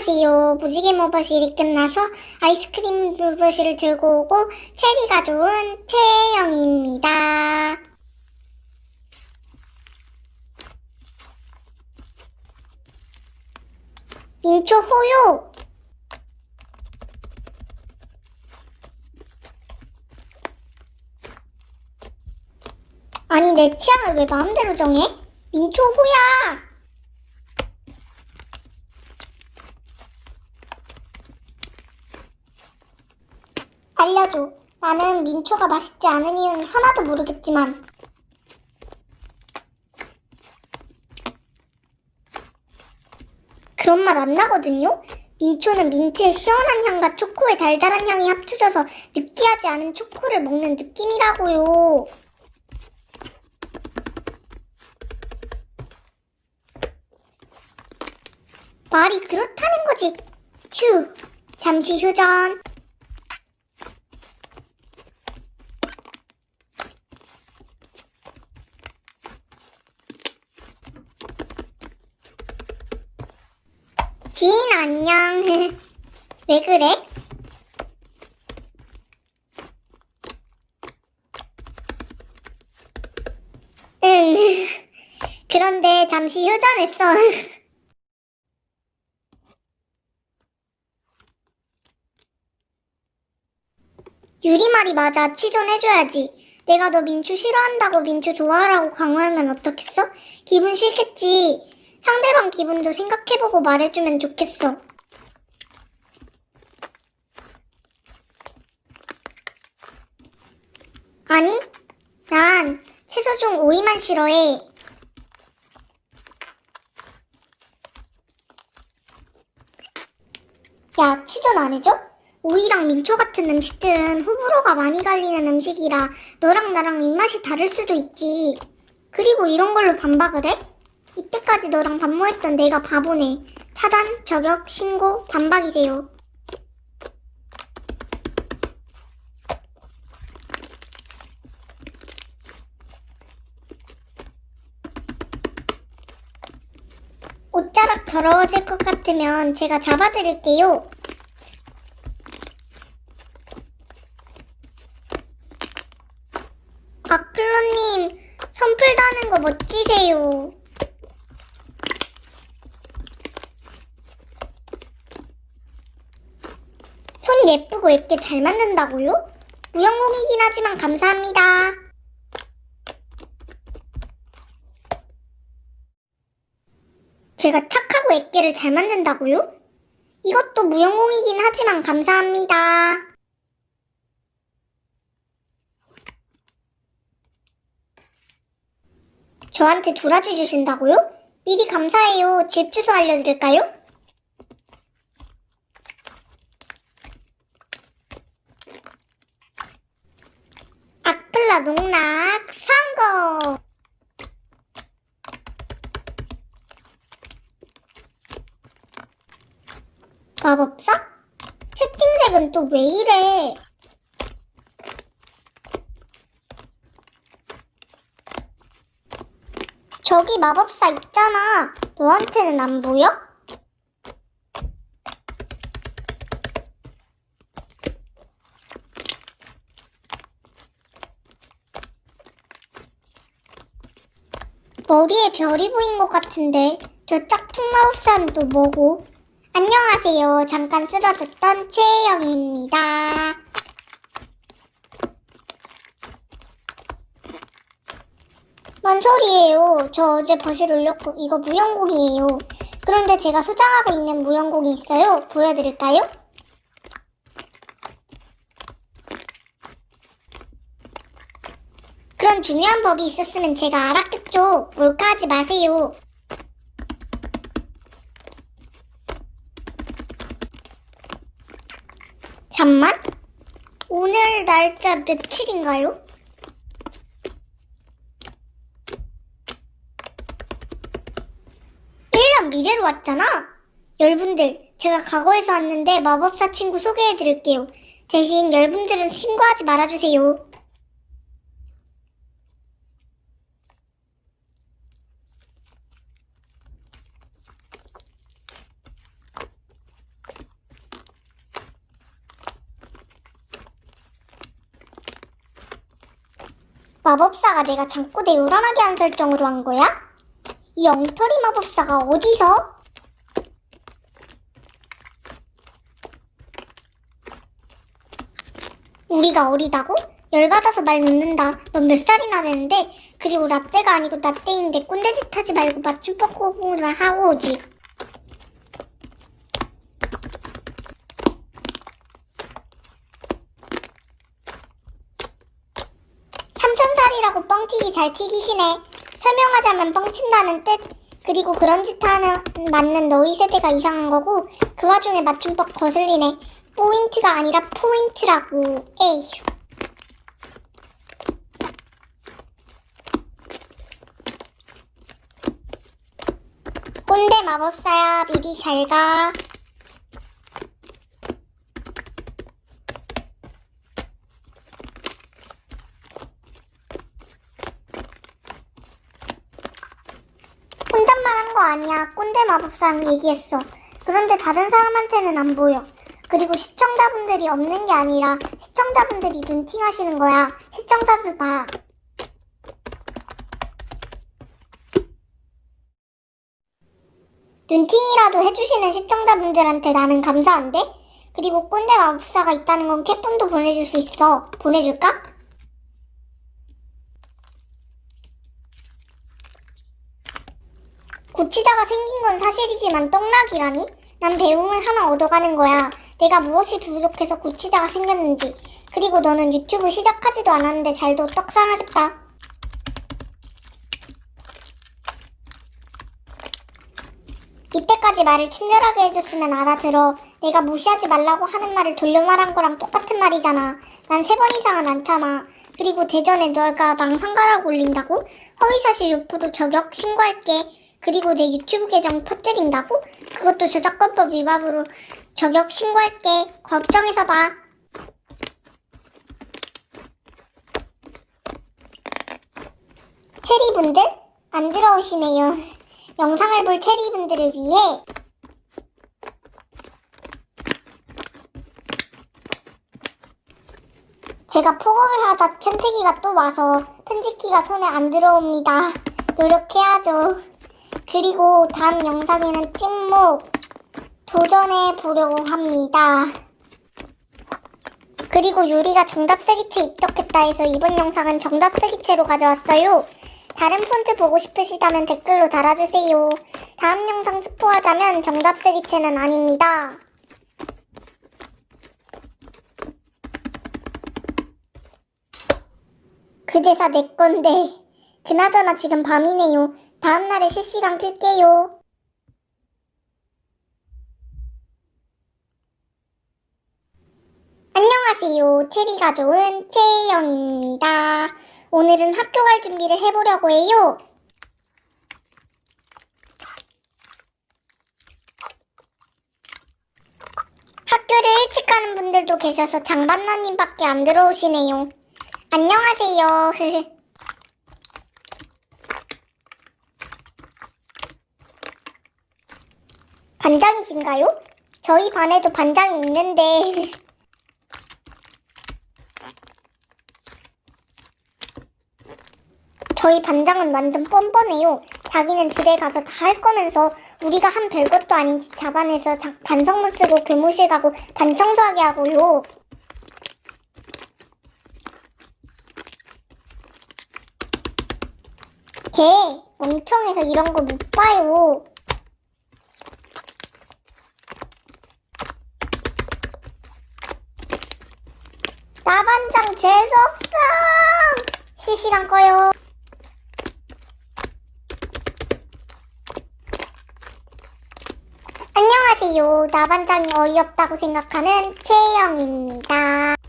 안녕하세요. 무지개 모버실이 끝나서 아이스크림 모버실을 들고 오고 체리가 좋은 채영입니다. 민초 호요. 아니 내 취향을 왜 마음대로 정해? 민초 호야. 알려줘. 나는 민초가 맛있지 않은 이유는 하나도 모르겠지만. 그런 맛 안 나거든요? 민초는 민트의 시원한 향과 초코의 달달한 향이 합쳐져서 느끼하지 않은 초코를 먹는 느낌이라고요. 말이 그렇다는 거지. 휴. 잠시 휴전. 지인 안녕. 왜 그래? 응. 그런데 잠시 휴전했어. 유리 말이 맞아. 취존해줘야지. 내가 너 민초 싫어한다고 민초 좋아하라고 강요하면 어떻겠어? 기분 싫겠지. 상대방 기분도 생각해보고 말해주면 좋겠어. 아니, 난 채소 중 오이만 싫어해. 야, 치존 안 해줘? 오이랑 민초 같은 음식들은 호불호가 많이 갈리는 음식이라 너랑 나랑 입맛이 다를 수도 있지. 그리고 이런 걸로 반박을 해? 이때까지 너랑 반모했던 내가 바보네. 차단, 저격, 신고, 반박이세요. 옷자락 더러워질 것 같으면 제가 잡아드릴게요. 아클로님, 선풀 다는 거 멋지세요. 손 예쁘고 예쁘게 잘 만든다고요? 무용공이긴 하지만 감사합니다. 제가 착하고 예쁘게를 잘 만든다고요? 이것도 무용공이긴 하지만 감사합니다. 저한테 도라지 주신다고요? 미리 감사해요. 집 주소 알려드릴까요? 악플라 농락 선거 마법사? 채팅색은 또 왜 이래? 저기 마법사 있잖아. 너한테는 안 보여? 머리에 별이 보인 것 같은데 저 짝퉁 마법사는 또 뭐고? 안녕하세요. 잠깐 쓰러졌던 최혜영입니다. 뭔 소리예요? 저 어제 버실 올렸고 이거 무용곡이에요. 그런데 제가 소장하고 있는 무용곡이 있어요. 보여드릴까요? 그런 중요한 법이 있었으면 제가 알았겠죠. 몰카하지 마세요. 잠만. 오늘 날짜 며칠인가요? 1년 미래로 왔잖아. 여러분들, 제가 과거에서 왔는데 마법사 친구 소개해드릴게요. 대신 여러분들은 신고하지 말아주세요. 마법사가 내가 잠꼬대 요란하게 한 설정으로 한 거야? 이 엉터리 마법사가 어디서? 우리가 어리다고? 열받아서 말 놓는다. 넌 몇 살이나 되는데? 그리고 라떼가 아니고 라떼인데 꼰대짓 하지 말고 맞춤법 공부나 하고 오지. 삼천살이라고 뻥튀기 잘 튀기시네. 설명하자면 뻥친다는 뜻. 그리고 그런 짓 하는 맞는 너희 세대가 이상한 거고 그 와중에 맞춤법 거슬리네. 포인트가 아니라 포인트라고. 에휴. 꼰대 마법사야 미리 잘 가. 혼잣말 한 거 아니야. 꼰대 마법사랑 얘기했어. 그런데 다른 사람한테는 안 보여. 그리고 시청자분들이 없는 게 아니라 시청자분들이 눈팅 하시는 거야. 시청자 수 봐. 눈팅이라도 해주시는 시청자분들한테 나는 감사한데? 그리고 꼰대 마법사가 있다는 건 캣폰도 보내줄 수 있어. 보내줄까? 고치자가 생긴 건 사실이지만 떡락이라니? 난 배움을 하나 얻어가는 거야. 내가 무엇이 부족해서 고치자가 생겼는지. 그리고 너는 유튜브 시작하지도 않았는데 잘도 떡상하겠다. 이때까지 말을 친절하게 해줬으면 알아들어. 내가 무시하지 말라고 하는 말을 돌려 말한 거랑 똑같은 말이잖아. 난 세 번 이상은 안 참아. 그리고 대전에 너가 망상가락 올린다고? 허위사실 유포로 저격 신고할게. 그리고 내 유튜브 계정 퍼뜨린다고? 그것도 저작권법 위반으로 저격 신고할게. 걱정해서 봐. 체리분들? 안 들어오시네요. 영상을 볼 체리분들을 위해 제가 폭언을 하다 편태기가 또 와서 편집기가 손에 안 들어옵니다. 노력해야죠. 그리고 다음 영상에는 찍목 도전해 보려고 합니다. 그리고 유리가 정답 세기체 입덕했다 해서 이번 영상은 정답 세기체로 가져왔어요. 다른 폰트 보고 싶으시다면 댓글로 달아주세요. 다음 영상 스포하자면 정답 세기체는 아닙니다. 그 대사 내 건데. 그나저나 지금 밤이네요. 다음날에 실시간 킬게요. 안녕하세요. 체리가 좋은 채영입니다. 오늘은 학교 갈 준비를 해보려고 해요. 학교를 일찍 가는 분들도 계셔서 장반나님밖에 안 들어오시네요. 안녕하세요. 반장이신가요? 저희 반에도 반장이 있는데. 저희 반장은 완전 뻔뻔해요. 자기는 집에 가서 다 할 거면서 우리가 한 별것도 아닌 짓 잡아내서 자- 반성문 쓰고 교무실 가고 반 청소하게 하고요. 걔 멍청해서 이런 거 못 봐요. 나반장 재수없어! 실시간 꺼요. 안녕하세요. 나반장이 어이없다고 생각하는 최영입니다.